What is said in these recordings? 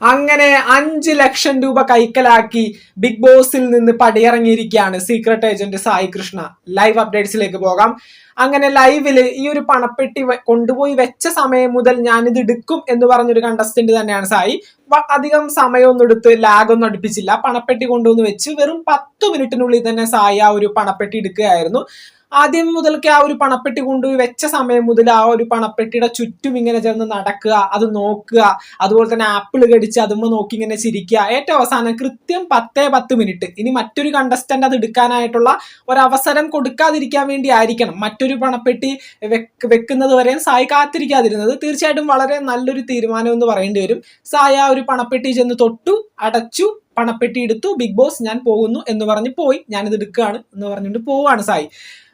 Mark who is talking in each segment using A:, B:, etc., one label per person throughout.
A: അങ്ങനെ അഞ്ച് ലക്ഷം രൂപ കൈക്കലാക്കി ബിഗ് ബോസിൽ നിന്ന് പടിയിറങ്ങിയിരിക്കുകയാണ് secret agent Sai Krishna. Live അപ്ഡേറ്റ്സിലേക്ക് പോകാം. അങ്ങനെ ലൈവിൽ ഈ ഒരു പണപ്പെട്ടി കൊണ്ടുപോയി വെച്ച സമയം മുതൽ ഞാനിത് എടുക്കും എന്ന് പറഞ്ഞൊരു കണ്ടസ്റ്റന്റ് തന്നെയാണ് സായി. അധികം സമയമൊന്നും എടുത്ത് ലാഗൊന്നും അടുപ്പിച്ചില്ല. പണപ്പെട്ടി കൊണ്ടുവന്ന് വെച്ച് വെറും പത്ത് മിനിറ്റിനുള്ളിൽ തന്നെ സായി ആ ഒരു പണപ്പെട്ടി എടുക്കുകയായിരുന്നു. ആദ്യം മുതൽക്ക് ആ ഒരു പണപ്പെട്ടി കൊണ്ടുപോയി വെച്ച സമയം മുതൽ ആ ഒരു പണപ്പെട്ടിയുടെ ചുറ്റും ഇങ്ങനെ ചേർന്ന് നടക്കുക അത് നോക്കുക അതുപോലെ തന്നെ ആപ്പിൾ കടിച്ച് അതുമ്മ നോക്കി ഇങ്ങനെ ചിരിക്കുക. ഏറ്റവും അവസാനം കൃത്യം പത്തേ പത്ത് മിനിറ്റ്. ഇനി മറ്റൊരു കണ്ടസ്റ്റന്റ് അത് എടുക്കാനായിട്ടുള്ള ഒരവസരം കൊടുക്കാതിരിക്കാൻ വേണ്ടി ആയിരിക്കണം. മറ്റൊരു പണപ്പെട്ടി വെക്ക് വെക്കുന്നത് വരെയും സായി കാത്തിരിക്കാതിരുന്നത് തീർച്ചയായിട്ടും വളരെ നല്ലൊരു തീരുമാനം എന്ന് പറയേണ്ടി വരും. സായി ആ ഒരു പണപ്പെട്ടി ചെന്ന് തൊട്ടു അടച്ചു പണപ്പെട്ടി എടുത്തു ബിഗ് ബോസ് ഞാൻ പോകുന്നു എന്ന് പറഞ്ഞ് പോയി. ഞാനിത് എടുക്കുകയാണ് എന്ന് പറഞ്ഞുകൊണ്ട് പോവാണ് സായി.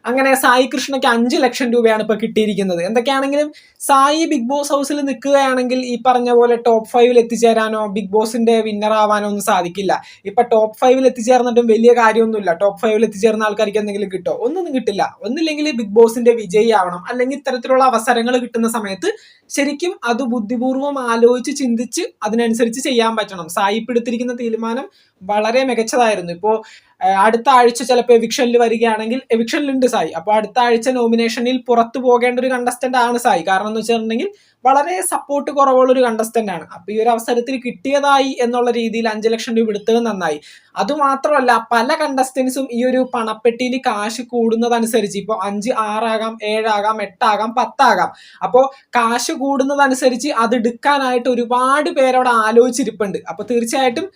A: അങ്ങനെ സായി കൃഷ്ണയ്ക്ക് അഞ്ച് ലക്ഷം രൂപയാണ് ഇപ്പൊ കിട്ടിയിരിക്കുന്നത്. എന്തൊക്കെയാണെങ്കിലും സായി ബിഗ് ബോസ് ഹൗസിൽ നിൽക്കുകയാണെങ്കിൽ ഈ പറഞ്ഞ പോലെ ടോപ്പ് ഫൈവിൽ എത്തിച്ചേരാനോ ബിഗ് ബോസിന്റെ വിന്നർ ആവാനോ ഒന്നും സാധിക്കില്ല. ഇപ്പൊ ടോപ്പ് ഫൈവിൽ എത്തിച്ചേർന്നിട്ടും വലിയ കാര്യമൊന്നുമില്ല. ടോപ്പ് ഫൈവിൽ എത്തിച്ചേർന്ന ആൾക്കാർക്ക് എന്തെങ്കിലും കിട്ടോ? ഒന്നും കിട്ടില്ല. ഒന്നില്ലെങ്കിൽ ബിഗ് ബോസിന്റെ വിജയി ആവണം. അല്ലെങ്കിൽ ഇത്തരത്തിലുള്ള അവസരങ്ങൾ കിട്ടുന്ന സമയത്ത് ശരിക്കും അത് ബുദ്ധിപൂർവം ആലോചിച്ച് ചിന്തിച്ച് അതിനനുസരിച്ച് ചെയ്യാൻ പറ്റണം. സായി എടുത്തിരിക്കുന്ന തീരുമാനം വളരെ മികച്ചതായിരുന്നു. ഇപ്പോ ഏഹ് അടുത്ത ആഴ്ച ചിലപ്പോൾ എവിക്ഷനിൽ വരികയാണെങ്കിൽ എവിക്ഷനിൽ ഉണ്ട് സായി. അപ്പോൾ അടുത്ത ആഴ്ച നോമിനേഷനിൽ പുറത്തു പോകേണ്ട ഒരു കണ്ടസ്റ്റന്റ് ആണ് സായി. കാരണം എന്ന് വെച്ചിട്ടുണ്ടെങ്കിൽ വളരെ സപ്പോർട്ട് കുറവുള്ള ഒരു കണ്ടസ്റ്റന്റ് ആണ്. അപ്പൊ ഈ ഒരു അവസരത്തിൽ കിട്ടിയതായി എന്നുള്ള രീതിയിൽ അഞ്ച് ലക്ഷം രൂപ എടുത്തത് നന്നായി. അതുമാത്രമല്ല പല കണ്ടസ്റ്റൻസും ഈ ഒരു പണപ്പെട്ടിയിൽ കാശ് കൂടുന്നതനുസരിച്ച് ഇപ്പോൾ അഞ്ച് ആറാകാം ഏഴാകാം എട്ടാകാം പത്താകാം. അപ്പോൾ കാശ് കൂടുന്നതനുസരിച്ച് അത് എടുക്കാനായിട്ട് ഒരുപാട് പേരവിടെ ആലോചിച്ചിരിപ്പുണ്ട്. അപ്പോൾ തീർച്ചയായിട്ടും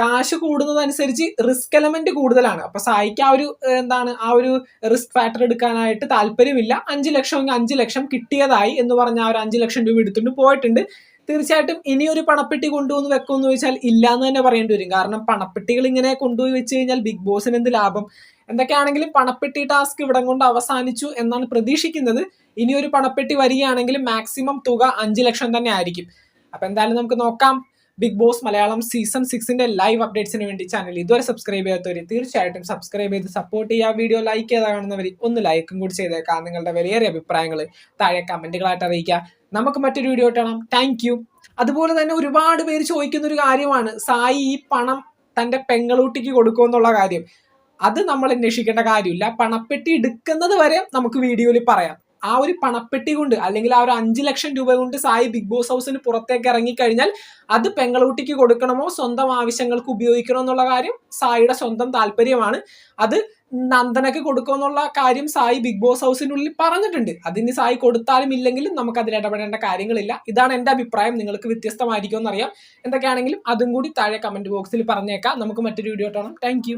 A: കാശ് കൂടുന്നതനുസരിച്ച് റിസ്ക് എലമെന്റ് കൂടുതലാണ്. അപ്പൊ സായിക്ക് ആ ഒരു എന്താണ് ആ ഒരു റിസ്ക് ഫാക്ടർ എടുക്കാനായിട്ട് താല്പര്യമില്ല. അഞ്ച് ലക്ഷം അഞ്ച് ലക്ഷം കിട്ടിയതായി എന്ന് പറഞ്ഞ ആ ഒരു അഞ്ച് ലക്ഷം രൂപ എടുത്തിട്ട് പോയിട്ടുണ്ട്. തീർച്ചയായിട്ടും ഇനി ഒരു പണപ്പെട്ടി കൊണ്ടുവന്ന് വെക്കുമെന്ന് ചോദിച്ചാൽ ഇല്ല എന്ന് തന്നെ പറയേണ്ടി വരും. കാരണം പണപ്പെട്ടികൾ ഇങ്ങനെ കൊണ്ടുപോയി വെച്ച് കഴിഞ്ഞാൽ ബിഗ് ബോസിന് എന്ത് ലാഭം? എന്തൊക്കെയാണെങ്കിലും പണപ്പെട്ടി ടാസ്ക് ഇവിടം കൊണ്ട് അവസാനിച്ചു എന്നാണ് പ്രതീക്ഷിക്കുന്നത്. ഇനി ഒരു പണപ്പെട്ടി വരികയാണെങ്കിൽ മാക്സിമം തുക അഞ്ച് ലക്ഷം തന്നെ ആയിരിക്കും. അപ്പൊ എന്തായാലും നമുക്ക് നോക്കാം. ബിഗ് ബോസ് മലയാളം സീസൺ സിക്സിന്റെ ലൈവ് അപ്ഡേറ്റ്സിന് വേണ്ടി ചാനൽ ഇതുവരെ സബ്സ്ക്രൈബ് ചെയ്യാത്തവർ തീർച്ചയായിട്ടും സബ്സ്ക്രൈബ് ചെയ്ത് സപ്പോർട്ട് ചെയ്യുക. വീഡിയോ ലൈക്ക് ചെയ്ത് കാണുന്നവർ ഒന്ന് ലൈക്കും കൂടി ചെയ്തേക്കാം. നിങ്ങളുടെ വിലയേറിയ അഭിപ്രായങ്ങൾ താഴെ കമന്റുകളായിട്ട് അറിയിക്കുക. നമുക്ക് മറ്റൊരു വീഡിയോ കാണാം. താങ്ക് അതുപോലെ തന്നെ ഒരുപാട് പേര് ചോദിക്കുന്ന ഒരു കാര്യമാണ്. സായി ഈ പണം തന്റെ പെങ്ങളൂട്ടിക്ക് കൊടുക്കുമെന്നുള്ള കാര്യം. അത് നമ്മൾ അന്വേഷിക്കേണ്ട കാര്യമില്ല. പണപ്പെട്ടി എടുക്കുന്നത് വരെ നമുക്ക് വീഡിയോയിൽ പറയാം. ആ ഒരു പണപ്പെട്ടി കൊണ്ട് അല്ലെങ്കിൽ ആ ഒരു അഞ്ച് ലക്ഷം രൂപ കൊണ്ട് സായി ബിഗ് ബോസ് ഹൗസിന് പുറത്തേക്ക് ഇറങ്ങിക്കഴിഞ്ഞാൽ അത് പെങ്ങളൂട്ടിക്ക് കൊടുക്കണമോ? സ്വന്തം ആവശ്യങ്ങൾക്ക് ഉപയോഗിക്കണോ എന്നുള്ള കാര്യം സായിയുടെ സ്വന്തം താല്പര്യമാണ്. അത് നന്ദനക്ക് കൊടുക്കുമെന്നുള്ള കാര്യം സായി ബിഗ് ബോസ് ഹൗസിനുള്ളിൽ പറഞ്ഞിട്ടുണ്ട്. അതിന് സായി കൊടുത്താലും ഇല്ലെങ്കിലും നമുക്ക് അതിൽ ഇടപെടേണ്ട കാര്യങ്ങളില്ല. ഇതാണ് എന്റെ അഭിപ്രായം. നിങ്ങൾക്ക് വ്യത്യസ്തമായിരിക്കുമെന്നറിയാം. എന്തൊക്കെയാണെങ്കിലും അതും കൂടി താഴെ കമന്റ് ബോക്സിൽ പറഞ്ഞേക്കാം. നമുക്ക് മറ്റൊരു വീഡിയോ കാണാം. താങ്ക്